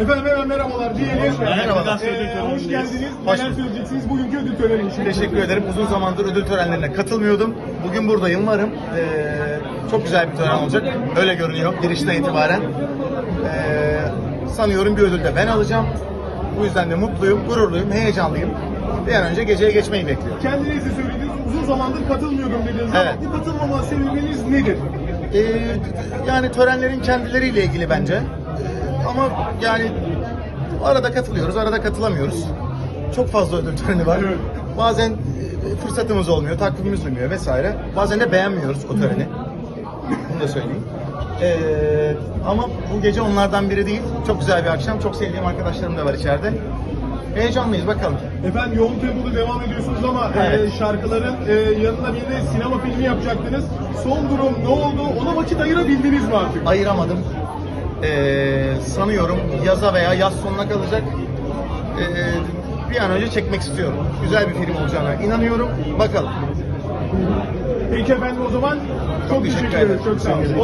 Efendim hemen merhabalar diyelim. Merhabalar. Ee, hoş geldiniz. Hoş Neler söyleyeceksiniz bugünkü ödül töreni için? Teşekkür ederim. Uzun zamandır ödül törenlerine katılmıyordum. Bugün buradayım, varım. Ee, çok güzel bir tören olacak. Öyle görünüyor girişten itibaren. Ee, sanıyorum bir ödül de ben alacağım. Bu yüzden de mutluyum, gururluyum, heyecanlıyım. Bir an önce geceye geçmeyi bekliyorum. Kendiniz de söylediniz uzun zamandır katılmıyordum dediniz ama Evet. bu katılmama sebebiniz nedir? Ee, yani törenlerin kendileriyle ilgili bence. Ama yani arada katılıyoruz, arada katılamıyoruz. Çok fazla ödül töreni var. Evet. Bazen e, fırsatımız olmuyor, takvimimiz uymuyor vesaire. Bazen de beğenmiyoruz o töreni. Bunu da söyleyeyim. Ee, ama bu gece onlardan biri değil. Çok güzel bir akşam. Çok sevdiğim arkadaşlarım da var içeride. Heyecanlıyız bakalım. Efendim yoğun tempoda devam ediyorsunuz ama Evet. e, şarkıların e, yanına bir de sinema filmi yapacaktınız. Son durum ne oldu? Ona vakit ayırabildiniz mi artık? Ayıramadım. Ee, sanıyorum yaza veya yaz sonuna kalacak. Ee, bir an önce çekmek istiyorum. Güzel bir film olacağına inanıyorum. Bakalım. Peki efendim o zaman çok, teşekkür teşekkür ederim. Çok sağ olun.